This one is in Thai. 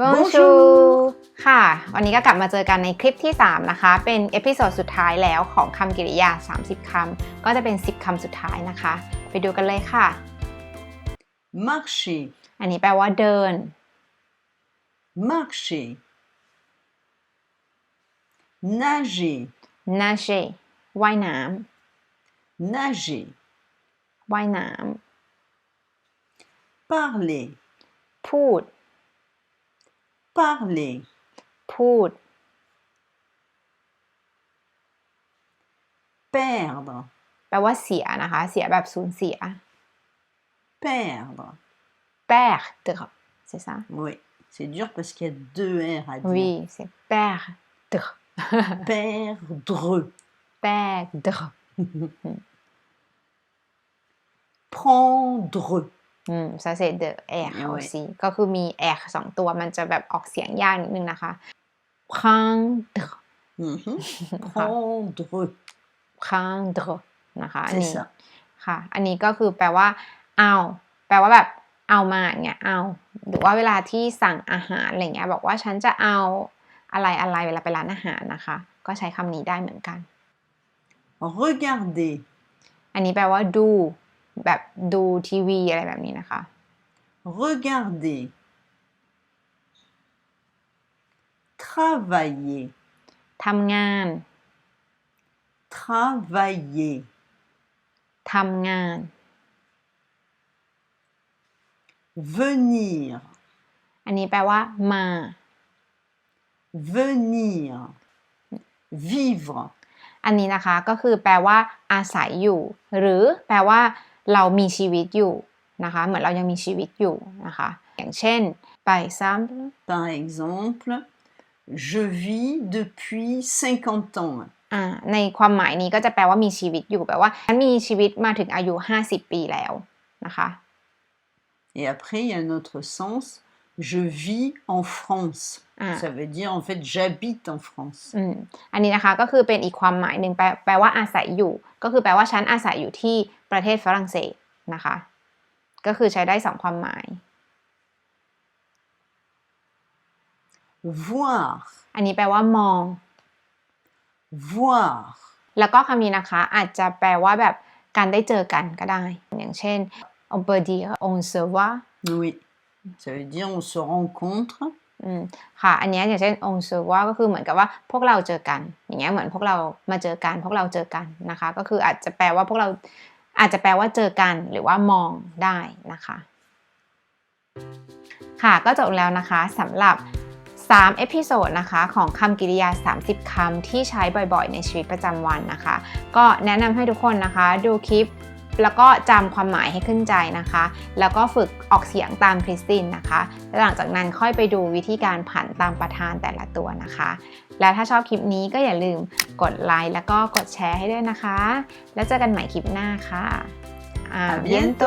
Bonjour ค่ะ วันนี้ก็กลับมาเจอกันในคลิปที่ 3 นะคะ เป็นเอพิโซดสุดท้ายแล้วของคำกริยา 30 คำ ก็จะเป็น 10 คำสุดท้ายนะคะ ไปดูกันเลยค่ะ marcher, อันนี้แปลว่าเดิน marcher, nager, nage ว่ายน้ nager, ำว่ายน้ parler, ำพูด parler, พูด perdre, แปลว่าเสียนะคะ เสียแบบสูญเสีย perdre. perdre c'est ça Oui, c'est dur parce qu'il y a deux R à dire. oui c'est perdre Perdre, perdre prendre, อืม ça c'est de r เอาไว้ aussi ก็คือมี r สองตัวมันจะแบบออกเสียงยากนิดนึงนะคะ prendre Mhm. prendre, prendre นะคะอัน c'est นี้ ça. ค่ะ อันนี้ก็คือแปลว่า เอา แปลว่าแบบเอามาอย่างเงี้ยเอา หรือว่าเวลาที่สั่งอาหารอะไรเงี้ย บอกว่าฉันจะเอาอะไรอะไรเวลาไปร้านอาหารนะคะ ก็ใช้คำนี้ได้เหมือนกัน Regarder, อันนี้แปลว่าดู แบบดูทีวีอะไรแบบนี้นะคะ regarder, travailler, ทำงาน travailler, ทำงาน venir, อันนี้แปลว่า มา venir, vivre, อันนี้นะคะก็คือแปลว่า อาศัยอยู่ หรือแปลว่า เรามีชีวิตอยู่นะคะ เหมือนเรายังมีชีวิตอยู่นะคะ อย่างเช่น by exemple par exemple, je vis depuis 50 ans. อ่าในความหมายนี้ก็จะแปลว่ามีชีวิตอยู่แปลว่าฉันมีชีวิตมาถึงอายุ 50 ปีแล้วนะคะ Et après, il y a un autre sens, je vis en France. Ah. Ça veut dire, en fait, j'habite en France. อืมอันนี้นะคะก็คือเป็นอีกความหมายหนึ่งแปลแปลว่าอาศัยอยู่ ก็คือแปลว่าฉันอาศัยอยู่ที่ประเทศฝรั่งเศสนะคะ ก็คือใช้ได้สองความหมาย Voir, อันนี้แปลว่ามอง voir, แล้วก็คำนี้นะคะอาจจะแปลว่าแบบการได้เจอกันก็ได้ อย่างเช่น on peut dire on se voit oui. Ça veut dire on se rencontre. อืมค่ะ อันนี้อย่างเช่น on se voit ก็คือเหมือนกับว่าพวกเราเจอกัน อย่างเงี้ยเหมือนพวกเรามาเจอกัน พวกเราเจอกันนะคะ ก็คืออาจจะแปลว่าพวกเราอาจจะแปลว่าเจอกันหรือว่ามองได้นะคะ ค่ะก็จบแล้วนะคะสำหรับ3เอพิโซดนะคะของคำกริยา 30คำที่ใช้บ่อยๆ ในชีวิตประจำวันนะคะ ก็แนะนำให้ทุกคนนะคะ ดูคลิป แล้วก็จำความหมายให้ขึ้นใจนะคะ แล้วก็ฝึกออกเสียงตามคริสตินนะคะแล้วหลังจากนั้นค่อยไปดูวิธีการผันตามประธานแต่ละตัวนะคะ และถ้าชอบคลิปนี้ก็อย่าลืมกดไลค์แล้วก็กดแชร์ให้ด้วยนะคะ แล้วเจอกันใหม่คลิปหน้าค่ะอาเบียนโต